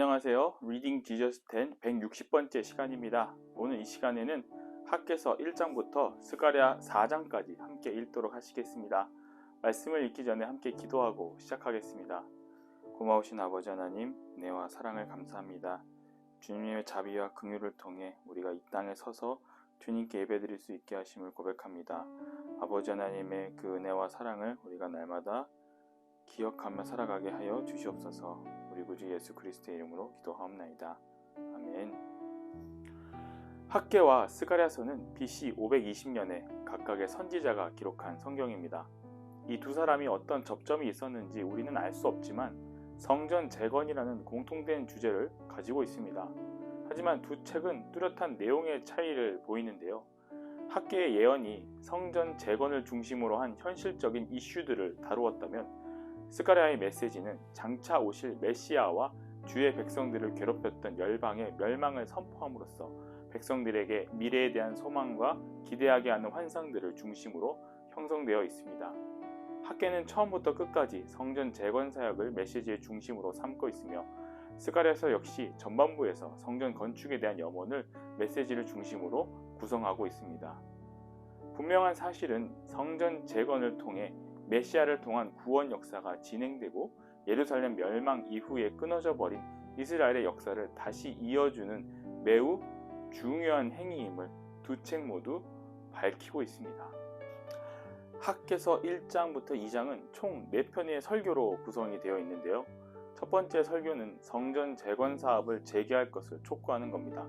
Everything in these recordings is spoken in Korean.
안녕하세요. 리딩 디저스 10 160번째 시간입니다. 오늘 이 시간에는 학계서 1장부터 스가랴 4장까지 함께 읽도록 하시겠습니다. 말씀을 읽기 전에 함께 기도하고 시작하겠습니다. 고마우신 아버지 하나님, 은혜와 사랑을 감사합니다. 주님의 자비와 긍휼을 통해 우리가 이 땅에 서서 주님께 예배드릴 수 있게 하심을 고백합니다. 아버지 하나님의 그 은혜와 사랑을 우리가 날마다 기억하며 살아가게 하여 주시옵소서. 우리 구주 예수 그리스도의 이름으로 기도하옵나이다. 아멘. 학계와 스가랴서는 BC 520년에 각각의 선지자가 기록한 성경입니다. 이 두 사람이 어떤 접점이 있었는지 우리는 알 수 없지만 성전 재건이라는 공통된 주제를 가지고 있습니다. 하지만 두 책은 뚜렷한 내용의 차이를 보이는데요. 학계의 예언이 성전 재건을 중심으로 한 현실적인 이슈들을 다루었다면 스가랴의 메시지는 장차 오실 메시아와 주의 백성들을 괴롭혔던 열방의 멸망을 선포함으로써 백성들에게 미래에 대한 소망과 기대하게 하는 환상들을 중심으로 형성되어 있습니다. 학계는 처음부터 끝까지 성전 재건 사역을 메시지의 중심으로 삼고 있으며 스가랴서 역시 전반부에서 성전 건축에 대한 염원을 메시지를 중심으로 구성하고 있습니다. 분명한 사실은 성전 재건을 통해 메시아를 통한 구원 역사가 진행되고 예루살렘 멸망 이후에 끊어져 버린 이스라엘의 역사를 다시 이어주는 매우 중요한 행위임을 두 책 모두 밝히고 있습니다. 학계서 1장부터 2장은 총 4편의 설교로 구성이 되어 있는데요. 첫 번째 설교는 성전 재건 사업을 재개할 것을 촉구하는 겁니다.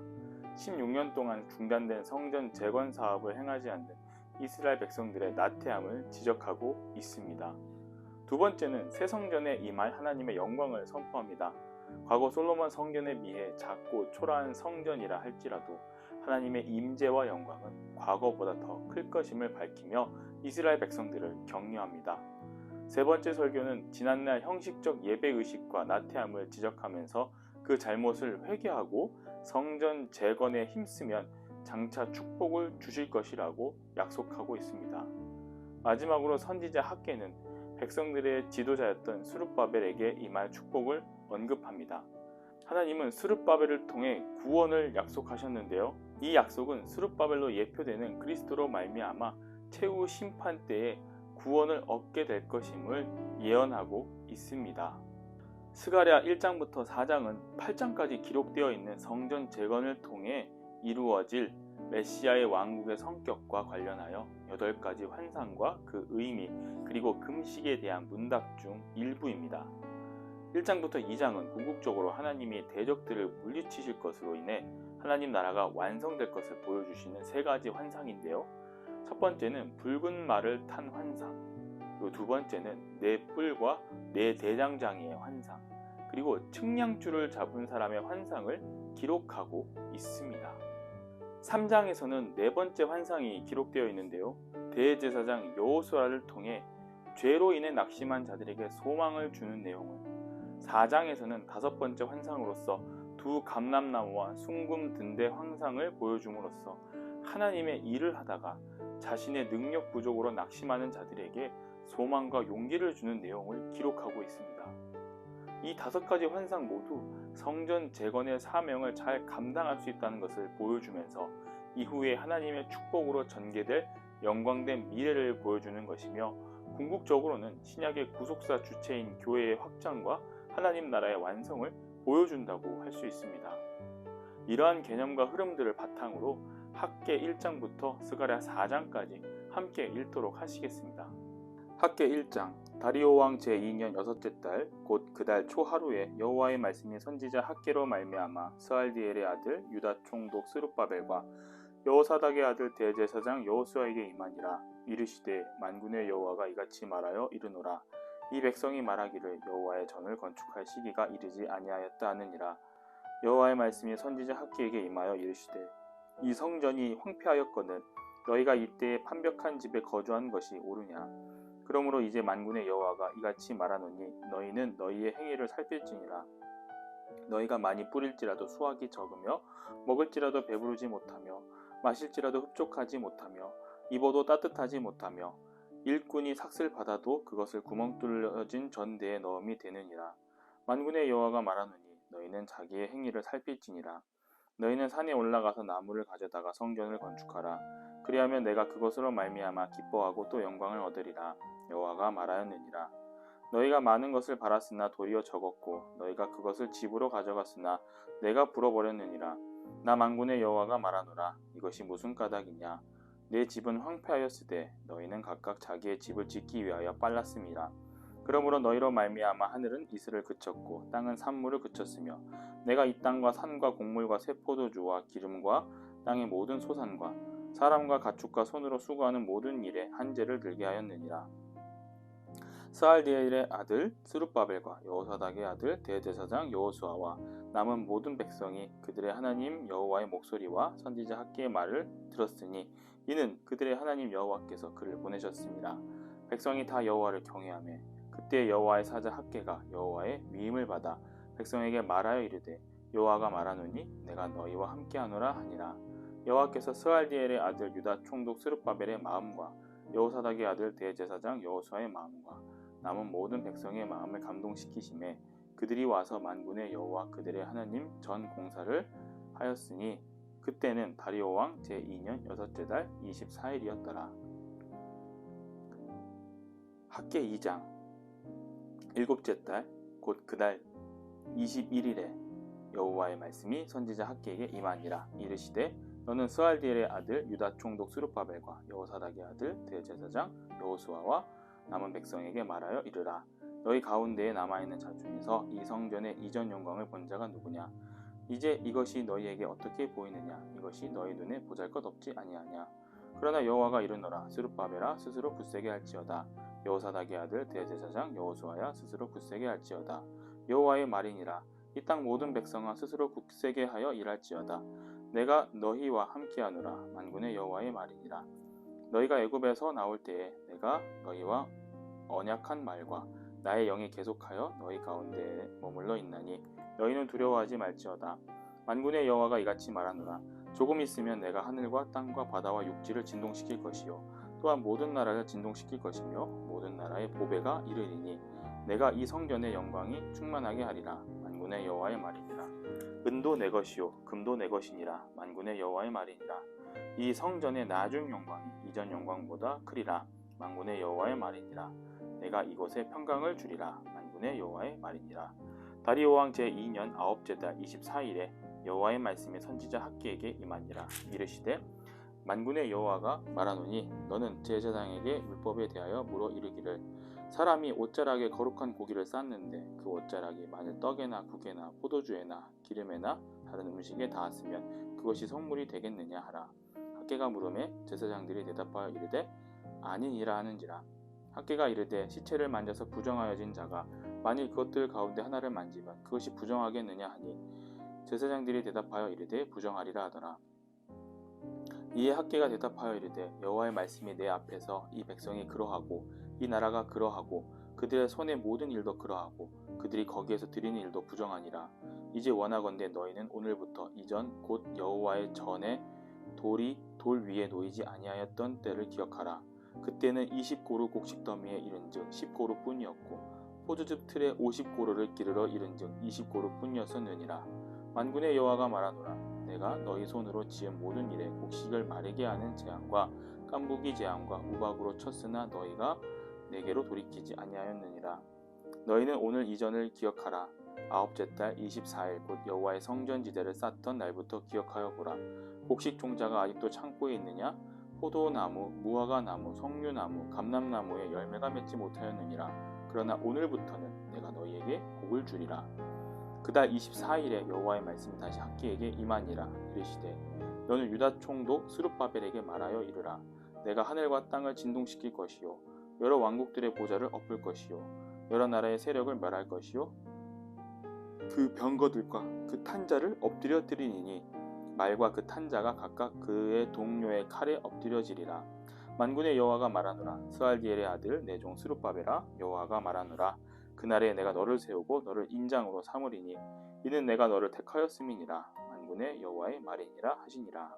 16년 동안 중단된 성전 재건 사업을 행하지 않는 이스라엘 백성들의 나태함을 지적하고 있습니다. 두 번째는 새 성전에 임할 하나님의 영광을 선포합니다. 과거 솔로몬 성전에 비해 작고 초라한 성전이라 할지라도 하나님의 임재와 영광은 과거보다 더 클 것임을 밝히며 이스라엘 백성들을 격려합니다. 세 번째 설교는 지난날 형식적 예배 의식과 나태함을 지적하면서 그 잘못을 회개하고 성전 재건에 힘쓰면 장차 축복을 주실 것이라고 약속하고 있습니다. 마지막으로 선지자 학계는 백성들의 지도자였던 수룹바벨에게 임할 축복을 언급합니다. 하나님은 수룹바벨을 통해 구원을 약속하셨는데요. 이 약속은 수룹바벨로 예표되는 그리스도로 말미암아 최후 심판 때에 구원을 얻게 될 것임을 예언하고 있습니다. 스가랴 1장부터 4장은 8장까지 기록되어 있는 성전 재건을 통해 이루어질 메시아의 왕국의 성격과 관련하여 8가지 환상과 그 의미 그리고 금식에 대한 문답 중 일부입니다. 1장부터 2장은 궁극적으로 하나님이 대적들을 물리치실 것으로 인해 하나님 나라가 완성될 것을 보여주시는 세 가지 환상인데요. 첫 번째는 붉은 말을 탄 환상, 그리고 두 번째는 네 뿔과 네 대장장이의 환상, 그리고 측량줄을 잡은 사람의 환상을 기록하고 있습니다. 3장에서는 네 번째 환상이 기록되어 있는데요. 대제사장 여호수아를 통해 죄로 인해 낙심한 자들에게 소망을 주는 내용을 4장에서는 다섯 번째 환상으로서 두 감람나무와 숭금 등대 황상을 보여줌으로써 하나님의 일을 하다가 자신의 능력 부족으로 낙심하는 자들에게 소망과 용기를 주는 내용을 기록하고 있습니다. 이 다섯 가지 환상 모두 성전 재건의 사명을 잘 감당할 수 있다는 것을 보여주면서 이후에 하나님의 축복으로 전개될 영광된 미래를 보여주는 것이며 궁극적으로는 신약의 구속사 주체인 교회의 확장과 하나님 나라의 완성을 보여준다고 할 수 있습니다. 이러한 개념과 흐름들을 바탕으로 학계 1장부터 스가랴 4장까지 함께 읽도록 하시겠습니다. 학계 1장 다리오 왕 제2년 여섯째 달 곧 그달 초하루에 여호와의 말씀이 선지자 학계로 말미암아 스알디엘의 아들 유다 총독 스룹바벨과 여호사닥의 아들 대제사장 여호수아에게 임하니라. 이르시되 만군의 여호와가 이같이 말하여 이르노라. 이 백성이 말하기를 여호와의 전을 건축할 시기가 이르지 아니하였다 하느니라. 여호와의 말씀이 선지자 학계에게 임하여 이르시되 이 성전이 황폐하였거늘 너희가 이때에 판벽한 집에 거주한 것이 옳으냐 그러므로 이제 만군의 여호와가 이같이 말하노니 너희는 너희의 행위를 살필지니라 너희가 많이 뿌릴지라도 수확이 적으며 먹을지라도 배부르지 못하며 마실지라도 흡족하지 못하며 입어도 따뜻하지 못하며 일꾼이 삭슬 받아도 그것을 구멍 뚫려진 전대에 넣음이 되느니라 만군의 여호와가 말하노니 너희는 자기의 행위를 살필지니라. 너희는 산에 올라가서 나무를 가져다가 성전을 건축하라. 그리하면 내가 그것으로 말미암아 기뻐하고 또 영광을 얻으리라. 여호와가 말하였느니라. 너희가 많은 것을 바랐으나 도리어 적었고 너희가 그것을 집으로 가져갔으나 내가 불어버렸느니라. 나 만군의 여호와가 말하노라. 이것이 무슨 까닭이냐? 내 집은 황폐하였으되 너희는 각각 자기의 집을 짓기 위하여 빨랐음이라. 그러므로 너희로 말미암아 하늘은 이슬을 그쳤고 땅은 산물을 그쳤으며 내가 이 땅과 산과 곡물과 새 포도주와 기름과 땅의 모든 소산과 사람과 가축과 손으로 수고하는 모든 일에 한재를 들게 하였느니라. 스알디엘의 아들 스룹바벨과 여호사닥의 아들 대제사장 여호수아와 남은 모든 백성이 그들의 하나님 여호와의 목소리와 선지자 학계의 말을 들었으니 이는 그들의 하나님 여호와께서 그를 보내셨습니다. 백성이 다 여호와를 경외하며 그때 여호와의 사자 학계가 여호와의 위임을 받아 백성에게 말하여 이르되 여호와가 말하노니 내가 너희와 함께하노라 하니라. 여호와께서 스알디엘의 아들 유다 총독 스룹바벨의 마음과 여호사닥의 아들 대제사장 여호수아의 마음과 남은 모든 백성의 마음을 감동시키심에 그들이 와서 만군의 여호와 그들의 하나님 전 공사를 하였으니 그때는 다리오 왕 제2년 여섯째 달 24일이었더라. 학계 2장 일곱째 달 곧 그달 21일에 여호와의 말씀이 선지자 학계에게 임하니라 이르시되 너는 스알디엘의 아들 유다 총독 스루파벨과 여호사닥의 아들 대제사장 여호수아와 남은 백성에게 말하여 이르라. 너희 가운데에 남아있는 자 중에서 이 성전의 이전 영광을 본 자가 누구냐? 이제 이것이 너희에게 어떻게 보이느냐? 이것이 너희 눈에 보잘것없지 아니하냐? 그러나 여호와가 이르노라. 스룹바벨아 스스로 굳세게 할지어다. 여호사닥의 아들 대제사장 여호수아야 스스로 굳세게 할지어다. 여호와의 말이니라. 이 땅 모든 백성아 스스로 굳세게 하여 일할지어다. 내가 너희와 함께하노라. 만군의 여호와의 말이니라. 너희가 애굽에서 나올 때에 내가 너희와 언약한 말과 나의 영이 계속하여 너희 가운데에 머물러 있나니 너희는 두려워하지 말지어다. 만군의 여호와가 이같이 말하노라. 조금 있으면 내가 하늘과 땅과 바다와 육지를 진동시킬 것이요 또한 모든 나라를 진동시킬 것이며 모든 나라의 보배가 이르리니 내가 이 성전의 영광이 충만하게 하리라. 만군의 여호와의 말이니라. 은도 내 것이요 금도 내 것이니라. 만군의 여호와의 말이니라. 이 성전의 나중 영광이 이전 영광보다 크리라. 만군의 여호와의 말이니라 내가 이곳에 평강을 주리라. 만군의 여호와의 말이니라. 다리오 왕 제2년 아홉째 달 24일에 여호와의 말씀이 선지자 학기에게 임하니라. 이르시되 만군의 여호와가 말하노니 너는 제사장에게 율법에 대하여 물어 이르기를 사람이 옷자락에 거룩한 고기를 쌓는데 그 옷자락이 만일 떡에나 국에나 포도주에나 기름에나 다른 음식에 닿았으면 그것이 성물이 되겠느냐 하라. 학계가 물음에 제사장들이 대답하여 이르되 아니니라 하는지라 학계가 이르되 시체를 만져서 부정하여진 자가 만일 그것들 가운데 하나를 만지면 그것이 부정하겠느냐 하니 제사장들이 대답하여 이르되 부정하리라 하더라. 이에 학계가 대답하여 이르되 여호와의 말씀이 내 앞에서 이 백성이 그러하고 이 나라가 그러하고 그들의 손의 모든 일도 그러하고 그들이 거기에서 드리는 일도 부정하니라. 이제 원하건대 너희는 오늘부터 이전 곧 여호와의 전에 돌이 돌 위에 놓이지 아니하였던 때를 기억하라. 그때는 20고루 곡식 더미에 이른즉 10고루 뿐이었고 포도즙 틀에 50고루를 기르러 이른즉 20고루 뿐이었었느니라. 만군의 여호와가 말하노라. 내가 너희 손으로 지은 모든 일에 곡식을 마르게 하는 재앙과 깐부기 재앙과 우박으로 쳤으나 너희가 내게로 돌이키지 아니하였느니라. 너희는 오늘 이전을 기억하라. 아홉째 달 24일 곧 여호와의 성전 지대를 쌓던 날부터 기억하여 보라. 곡식 종자가 아직도 창고에 있느냐 포도나무, 무화과 나무, 석류나무, 감람나무에 열매가 맺지 못하였느니라. 그러나 오늘부터는 내가 너희에게 곡을 주리라. 그달 24일에 여호와의 말씀이 다시 학기에게 임하니라 이르시되 너는 유다 총독 스룹바벨에게 말하여 이르라. 내가 하늘과 땅을 진동시킬 것이요 여러 왕국들의 보좌를 엎을 것이요 여러 나라의 세력을 멸할 것이요 그 병거들과 그 탄자를 엎드려 드리니 말과 그 탄자가 각각 그의 동료의 칼에 엎드려지리라. 만군의 여호와가 말하노라. 스알디엘의 아들 내 종 스룹바벨아 여호와가 말하노라. 그날에 내가 너를 세우고 너를 인장으로 삼으리니 이는 내가 너를 택하였음이니라. 만군의 여호와의 말이니라 하시니라.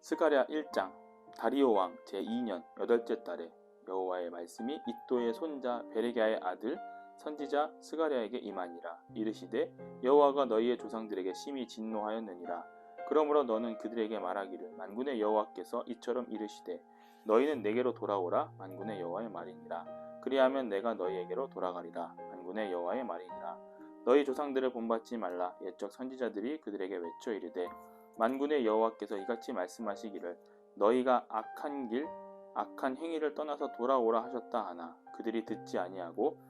스가랴 1장 다리오 왕 제2년 여덟째 달에 여호와의 말씀이 이또의 손자 베레기야의 아들 선지자 스가랴에게 임하니라. 이르시되 여호와가 너희의 조상들에게 심히 진노하였느니라. 그러므로 너는 그들에게 말하기를 만군의 여호와께서 이처럼 이르시되 너희는 내게로 돌아오라. 만군의 여호와의 말이니라. 그리하면 내가 너희에게로 돌아가리라. 만군의 여호와의 말이니라. 너희 조상들을 본받지 말라. 옛적 선지자들이 그들에게 외쳐 이르되 만군의 여호와께서 이같이 말씀하시기를 너희가 악한 길 악한 행위를 떠나서 돌아오라 하셨다 하나 그들이 듣지 아니하고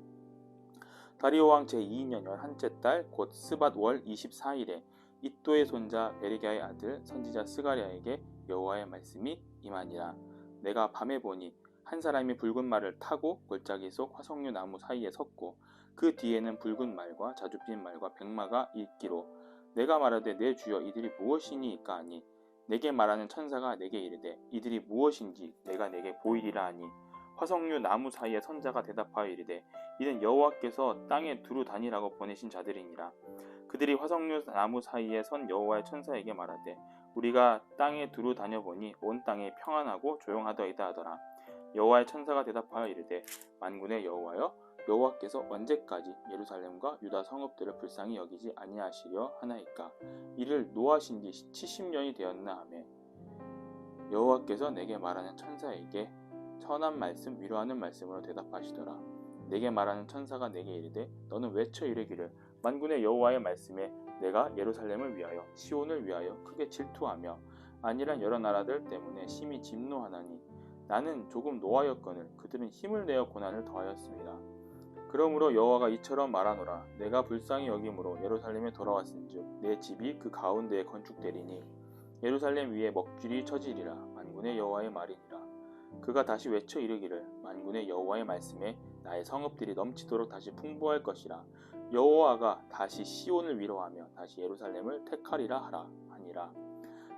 다리오 왕 제2년열 한째 달 곧 스밧 월 24일에 이또의 손자 베리가의 아들 선지자 스가랴에게 여호와의 말씀이 임하니라. 내가 밤에 보니 한 사람이 붉은 말을 타고 골짜기 속 화석류 나무 사이에 섰고 그 뒤에는 붉은 말과 자줏빛 말과 백마가 있기로 내가 말하되 내 주여 이들이 무엇이니까 하니? 내게 말하는 천사가 내게 이르되 이들이 무엇인지 내가 내게 보이리라 하니? 화석류 나무 사이에 선자가 대답하여 이르되 이는 여호와께서 땅에 두루 다니라고 보내신 자들이니라. 그들이 화석류 나무 사이에 선 여호와의 천사에게 말하되 우리가 땅에 두루 다녀보니 온 땅이 평안하고 조용하더이다 하더라. 여호와의 천사가 대답하여 이르되 만군의 여호와여 여호와께서 언제까지 예루살렘과 유다 성읍들을 불쌍히 여기지 아니하시려 하나이까? 이를 노하신 지 70년이 되었나 하매 여호와께서 내게 말하는 천사에게 선한 말씀 위로하는 말씀으로 대답하시더라 내게 말하는 천사가 내게 이르되 너는 외쳐 이르기를 만군의 여호와의 말씀에 내가 예루살렘을 위하여 시온을 위하여 크게 질투하며 아니란 여러 나라들 때문에 심히 진노하나니 나는 조금 노하였거늘 그들은 힘을 내어 고난을 더하였습니다. 그러므로 여호와가 이처럼 말하노라. 내가 불쌍히 여김으로 예루살렘에 돌아왔은즉 내 집이 그 가운데에 건축되리니 예루살렘 위에 먹줄이 처지리라. 만군의 여호와의 말이니라. 그가 다시 외쳐 이르기를 만군의 여호와의 말씀에 나의 성읍들이 넘치도록 다시 풍부할 것이라. 여호와가 다시 시온을 위로하며 다시 예루살렘을 택하리라 하라 하니라.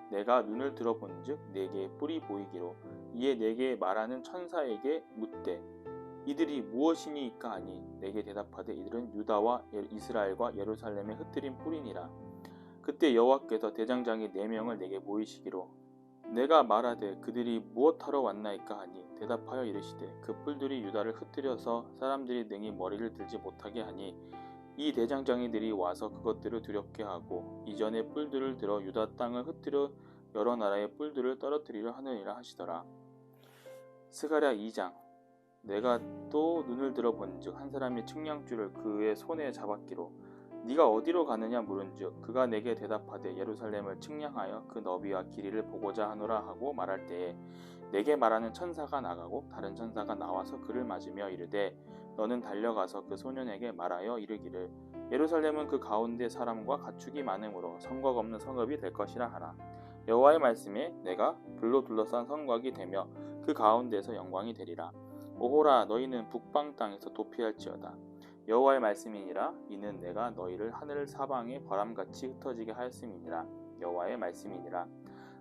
내가 눈을 들어본즉 내게 뿔이 보이기로 이에 내게 말하는 천사에게 묻되 이들이 무엇이니까 하니 내게 대답하되 이들은 유다와 이스라엘과 예루살렘에 흩트린 뿔이니라. 그때 여호와께서 대장장이 네 명을 내게 보이시기로 내가 말하되 그들이 무엇하러 왔나이까 하니 대답하여 이르시되 그 뿔들이 유다를 흩뜨려서 사람들이 능히 머리를 들지 못하게 하니 이 대장장이들이 와서 그것들을 두렵게 하고 이전에 뿔들을 들어 유다 땅을 흩뜨려 여러 나라의 뿔들을 떨어뜨리려 하느니라 하시더라. 스가랴 2장 내가 또 눈을 들어본즉 한 사람이 측량줄을 그의 손에 잡았기로 네가 어디로 가느냐 물은즉 그가 내게 대답하되 예루살렘을 측량하여 그 너비와 길이를 보고자 하노라 하고 말할 때에 내게 말하는 천사가 나가고 다른 천사가 나와서 그를 맞으며 이르되 너는 달려가서 그 소년에게 말하여 이르기를 예루살렘은 그 가운데 사람과 가축이 많으므로 성곽 없는 성읍이 될 것이라 하라. 여호와의 말씀에 내가 불로 둘러싼 성곽이 되며 그 가운데서 영광이 되리라. 오호라 너희는 북방 땅에서 도피할지어다 여호와의 말씀이니라. 이는 내가 너희를 하늘 사방에 바람같이 흩어지게 하였음이니라. 여호와의 말씀이니라.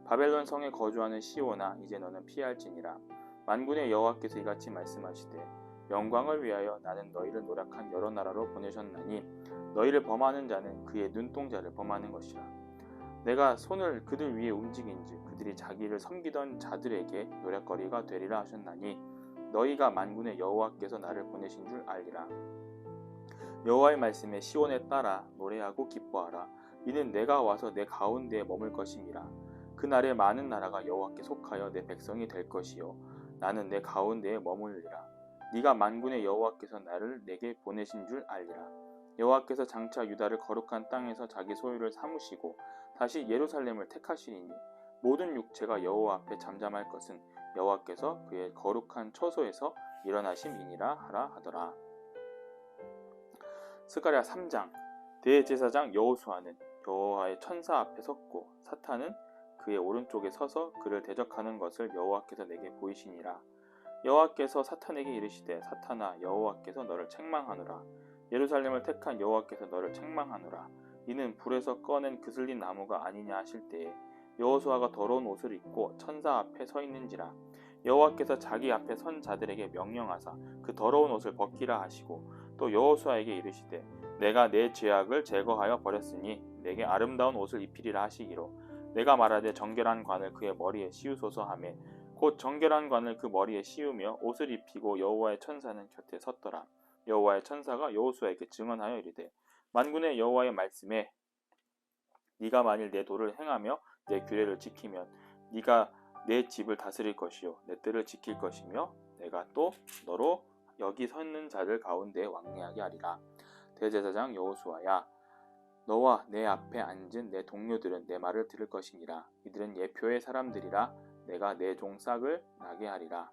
바벨론 성에 거주하는 시오나 이제 너는 피할지니라. 만군의 여호와께서 이같이 말씀하시되 영광을 위하여 나는 너희를 노력한 여러 나라로 보내셨나니 너희를 범하는 자는 그의 눈동자를 범하는 것이라. 내가 손을 그들 위에 움직인즉 그들이 자기를 섬기던 자들에게 노력거리가 되리라 하셨나니 너희가 만군의 여호와께서 나를 보내신 줄 알리라 여호와의 말씀에 시온에 따라 노래하고 기뻐하라. 이는 내가 와서 내 가운데에 머물 것임이라. 그날에 많은 나라가 여호와께 속하여 내 백성이 될 것이요. 나는 내 가운데에 머물리라. 네가 만군의 여호와께서 나를 내게 보내신 줄 알리라. 여호와께서 장차 유다를 거룩한 땅에서 자기 소유를 삼으시고 다시 예루살렘을 택하시리니 모든 육체가 여호와 앞에 잠잠할 것은 여호와께서 그의 거룩한 처소에서 일어나심이니라 하라 하더라. 스가랴 3장 대제사장 여호수아는 여호와의 천사 앞에 섰고 사탄은 그의 오른쪽에 서서 그를 대적하는 것을 여호와께서 내게 보이시니라. 여호와께서 사탄에게 이르시되 사탄아 여호와께서 너를 책망하노라. 예루살렘을 택한 여호와께서 너를 책망하노라. 이는 불에서 꺼낸 그슬린 나무가 아니냐 하실 때에 여호수아가 더러운 옷을 입고 천사 앞에 서 있는지라 여호와께서 자기 앞에 선 자들에게 명령하사 그 더러운 옷을 벗기라 하시고 또 여호수아에게 이르시되 내가 내 죄악을 제거하여 버렸으니 내게 아름다운 옷을 입히리라 하시기로. 내가 말하되 정결한 관을 그의 머리에 씌우소서 하매 곧 정결한 관을 그 머리에 씌우며 옷을 입히고 여호와의 천사는 곁에 섰더라. 여호와의 천사가 여호수아에게 증언하여 이르되 만군의 여호와의 말씀에 네가 만일 내 도를 행하며 내 규례를 지키면 네가 내 집을 다스릴 것이요 내 뜰을 지킬 것이며 내가 또 너로 여기 서 있는 자들 가운데 왕래하게 하리라. 대제사장 여호수아야 너와 내 앞에 앉은 내 동료들은 내 말을 들을 것이니라. 이들은 예표의 사람들이라 내가 내 종 싹을 나게 하리라.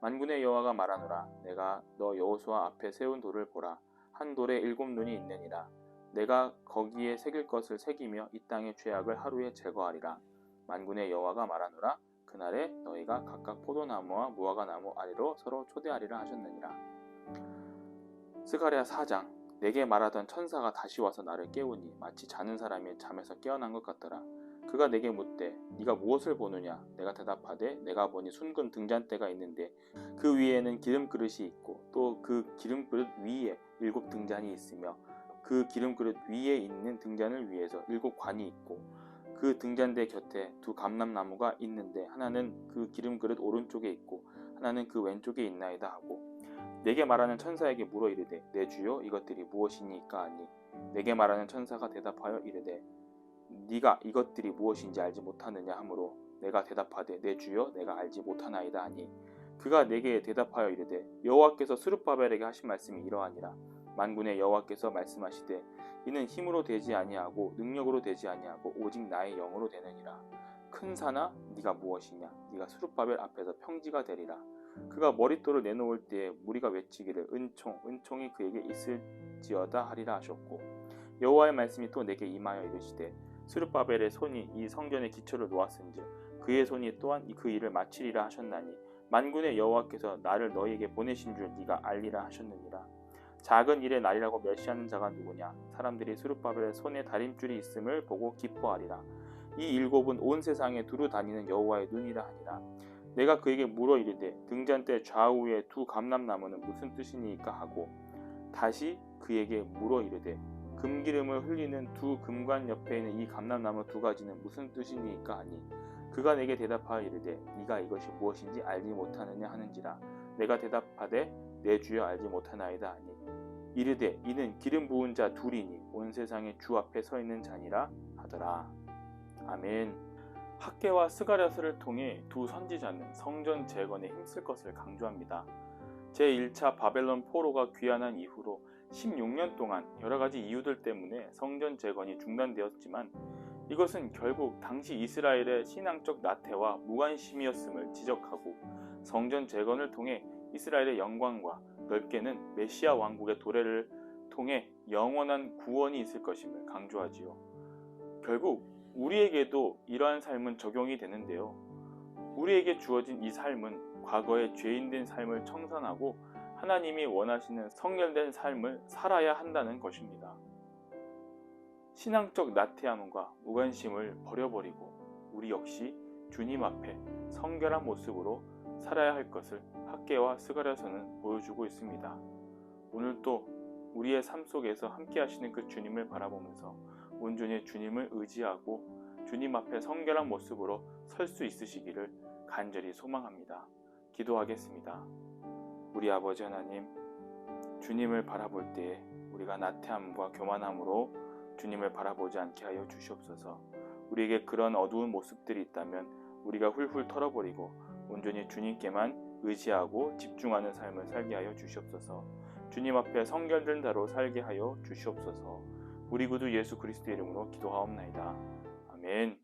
만군의 여호와가 말하노라. 내가 너 여호수아 앞에 세운 돌을 보라. 한 돌에 일곱 눈이 있느니라. 내가 거기에 새길 것을 새기며 이 땅의 죄악을 하루에 제거하리라. 만군의 여호와가 말하노라 그날에 너희가 각각 포도나무와 무화과나무 아래로 서로 초대하리라 하셨느니라. 스가랴 4장 내게 말하던 천사가 다시 와서 나를 깨우니 마치 자는 사람이 잠에서 깨어난 것 같더라. 그가 내게 묻되 네가 무엇을 보느냐? 내가 대답하되 내가 보니 순금 등잔대가 있는데 그 위에는 기름 그릇이 있고 또 그 기름 그릇 위에 일곱 등잔이 있으며 그 기름 그릇 위에 있는 등잔을 위해서 일곱 관이 있고 그 등잔대 곁에 두 감람나무가 있는데 하나는 그 기름 그릇 오른쪽에 있고 하나는 그 왼쪽에 있나이다 하고 내게 말하는 천사에게 물어 이르되 내 주여 이것들이 무엇이니까 하니? 내게 말하는 천사가 대답하여 이르되 네가 이것들이 무엇인지 알지 못하느냐 하므로 내가 대답하되 내 주여 내가 알지 못하나이다 하니? 그가 내게 대답하여 이르되 여호와께서 스룹바벨에게 하신 말씀이 이러하니라. 만군의 여호와께서 말씀하시되 이는 힘으로 되지 아니하고 능력으로 되지 아니하고 오직 나의 영으로 되느니라. 큰 산아 네가 무엇이냐? 네가 스룹바벨 앞에서 평지가 되리라. 그가 머릿돌을 내놓을 때에 무리가 외치기를 은총 은총이 그에게 있을지어다 하리라 하셨고 여호와의 말씀이 또 내게 임하여 이르시되 스룹바벨의 손이 이 성전의 기초를 놓았은즉 그의 손이 또한 그 일을 마치리라 하셨나니 만군의 여호와께서 나를 너희에게 보내신 줄 네가 알리라 하셨느니라 작은 일에 날이라고 멸시하는 자가 누구냐? 사람들이 스룹바벨의 손에 다림줄이 있음을 보고 기뻐하리라. 이 일곱은 온 세상에 두루 다니는 여호와의 눈이라 하니라. 내가 그에게 물어 이르되 등잔대 좌우에 두 감람나무는 무슨 뜻이니까 하고 다시 그에게 물어 이르되 금기름을 흘리는 두 금관 옆에 있는 이 감람나무 두 가지는 무슨 뜻이니까 하니? 그가 내게 대답하여 이르되 네가 이것이 무엇인지 알지 못하느냐 하는지라. 내가 대답하되 내 주여 알지 못하나이다 하니 이르되 이는 기름 부은 자 둘이니 온 세상의 주 앞에 서 있는 자니라 하더라 아멘 학계와 스가랴서를 통해 두 선지자는 성전 재건에 힘쓸 것을 강조합니다. 제1차 바벨론 포로가 귀환한 이후로 16년 동안 여러 가지 이유들 때문에 성전 재건이 중단되었지만 이것은 결국 당시 이스라엘의 신앙적 나태와 무관심이었음을 지적하고 성전 재건을 통해 이스라엘의 영광과 넓게는 메시아 왕국의 도래를 통해 영원한 구원이 있을 것임을 강조하지요. 결국 우리에게도 이러한 삶은 적용이 되는데요. 우리에게 주어진 이 삶은 과거의 죄인된 삶을 청산하고 하나님이 원하시는 성결된 삶을 살아야 한다는 것입니다. 신앙적 나태함과 무관심을 버려버리고 우리 역시 주님 앞에 성결한 모습으로 살아야 할 것을 학계와 스가랴서는 보여주고 있습니다. 오늘도 우리의 삶 속에서 함께 하시는 그 주님을 바라보면서 온전히 주님을 의지하고 주님 앞에 성결한 모습으로 설 수 있으시기를 간절히 소망합니다. 기도하겠습니다. 우리 아버지 하나님, 주님을 바라볼 때에 우리가 나태함과 교만함으로 주님을 바라보지 않게 하여 주시옵소서. 우리에게 그런 어두운 모습들이 있다면 우리가 훌훌 털어버리고 온전히 주님께만 의지하고 집중하는 삶을 살게 하여 주시옵소서. 주님 앞에 성결된 자로 살게 하여 주시옵소서. 우리 구주 예수 그리스도의 이름으로 기도하옵나이다. 아멘.